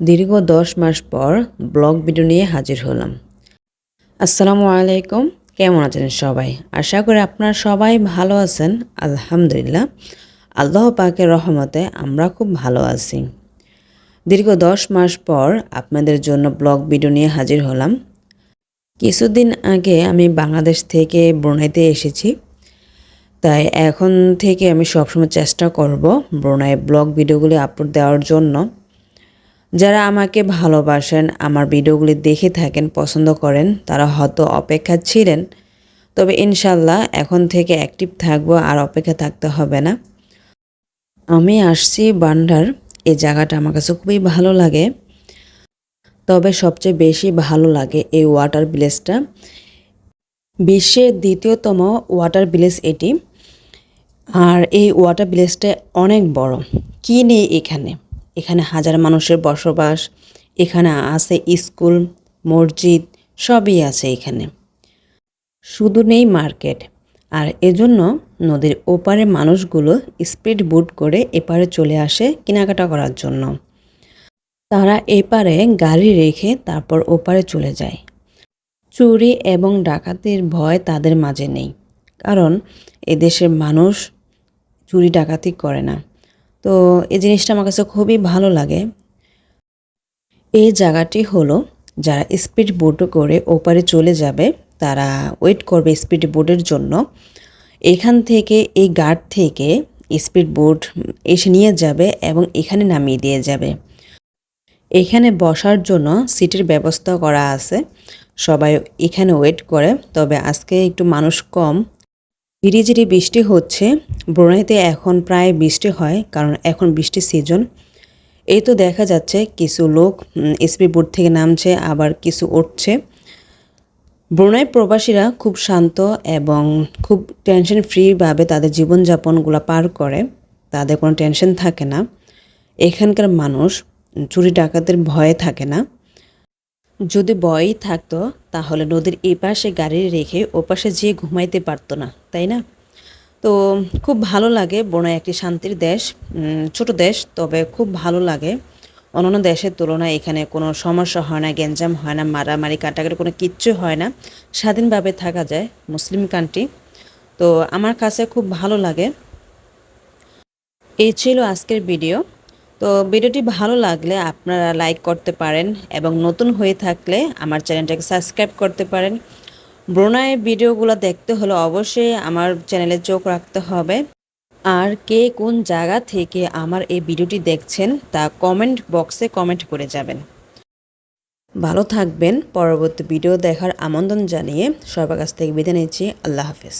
দীর্ঘ দশ মাস পর ব্লগ ভিডিও নিয়ে হাজির হলাম। আসসালামু আলাইকুম, কেমন আছেন সবাই? আশা করি আপনারা সবাই ভালো আছেন, আলহামদুলিল্লাহ। আল্লাহ পাকের রহমতে আমরা খুব ভালো আছি। দীর্ঘ দশ মাস পর আপনাদের জন্য ব্লগ ভিডিও নিয়ে হাজির হলাম। কিছুদিন আগে আমি বাংলাদেশ থেকে ব্রুনাইতে এসেছি। তাই এখন থেকে আমি সবসময় চেষ্টা করব ব্রুনাই ব্লগ ভিডিওগুলি আপলোড দেওয়ার জন্য। যারা আমাকে ভালোবাসেন, আমার ভিডিওগুলি দেখে থাকেন, পছন্দ করেন, তারা হয়তো অপেক্ষা ছিলেন। তবে ইনশাল্লাহ এখন থেকে অ্যাক্টিভ থাকব আর অপেক্ষা থাকতে হবে না। আমি আসছি বান্ডার এই জায়গাটা আমার কাছে খুবই ভালো লাগে। তবে সবচেয়ে বেশি ভালো লাগে এই ওয়াটার ভিলেজটা বিশ্বের দ্বিতীয়তম ওয়াটার ভিলেজ এটি। আর এই ওয়াটার ভিলেজটা অনেক বড়। কী নেই এখানে? এখানে হাজার মানুষের বসবাস, এখানে আছে স্কুল, মসজিদ, সবই আছে এখানে। শুধু নেই মার্কেট। আর এজন্য নদীর ওপারে মানুষগুলো স্পিড বুট করে এপারে চলে আসে কেনাকাটা করার জন্য। তারা এপারে গাড়ি রেখে তারপর ওপারে চলে যায়। চুরি এবং ডাকাতির ভয় তাদের মাঝে নেই। কারণ এদেশের মানুষ চুরি ডাকাতি করে না। তো এই জিনিসটা আমার কাছে খুবই ভালো লাগে। এই জায়গাটি হলো যারা স্পিড বোটে করে ওপারে চলে যাবে, তারা ওয়েট করবে স্পিড বোটের জন্য। এখান থেকে, এই গার্ড থেকে স্পিড বোট এসে নিয়ে যাবে এবং এখানে নামিয়ে দিয়ে যাবে। এখানে বসার জন্য সিটের ব্যবস্থা করা আছে। সবাই এখানে ওয়েট করে, তবে আজকে একটু মানুষ কম। ধীরে বৃষ্টি হচ্ছে। ব্রুনাইতে এখন প্রায় বৃষ্টি হয়, কারণ এখন বৃষ্টির সিজন এই তো দেখা যাচ্ছে কিছু লোক এসপি বোর্ড থেকে নামছে, আবার কিছু উঠছে। ব্রুনাই প্রবাসীরা খুব শান্ত এবং খুব টেনশন ফ্রিভাবে তাদের জীবনযাপনগুলো পার করে। তাদের কোনো টেনশন থাকে না। এখানকার মানুষ চুরি ডাকাতের ভয়ে থাকে না। যদি ভয়ই থাকতো, তাহলে নদীর এই পাশে গাড়ি রেখে ও পাশে যেয়ে ঘুমাইতে পারতো না, তাই না? তো খুব ভালো লাগে বোনা একটি শান্তির দেশ ছোট দেশ, তবে খুব ভালো লাগে। অন্যান্য দেশের তুলনায় এখানে কোনো সমস্যা হয় না, গ্যাঞ্জাম হয় না, মারামারি, কাটাকাটি কোনো কিচ্ছু হয় না। স্বাধীনভাবে থাকা যায়, মুসলিম কান্ট্রি। তো আমার কাছে খুব ভালো লাগে। এই ছিল আজকের ভিডিও। তো ভিডিওটি ভালো লাগলে আপনারা লাইক করতে পারেন এবং নতুন হয়ে থাকলে আমার চ্যানেলটাকে সাবস্ক্রাইব করতে পারেন। ব্রোনায় ভিডিওগুলো দেখতে হলে অবশ্যই আমার চ্যানেলে চোখ রাখতে হবে। আর কে কোন জায়গা থেকে আমার এই ভিডিওটি দেখছেন তা কমেন্ট বক্সে কমেন্ট করে যাবেন। ভালো থাকবেন। পরবর্তী ভিডিও দেখার আমন্ত্রণ জানিয়ে সবার কাছ থেকে বিদায় নিচ্ছি। আল্লাহ হাফেজ।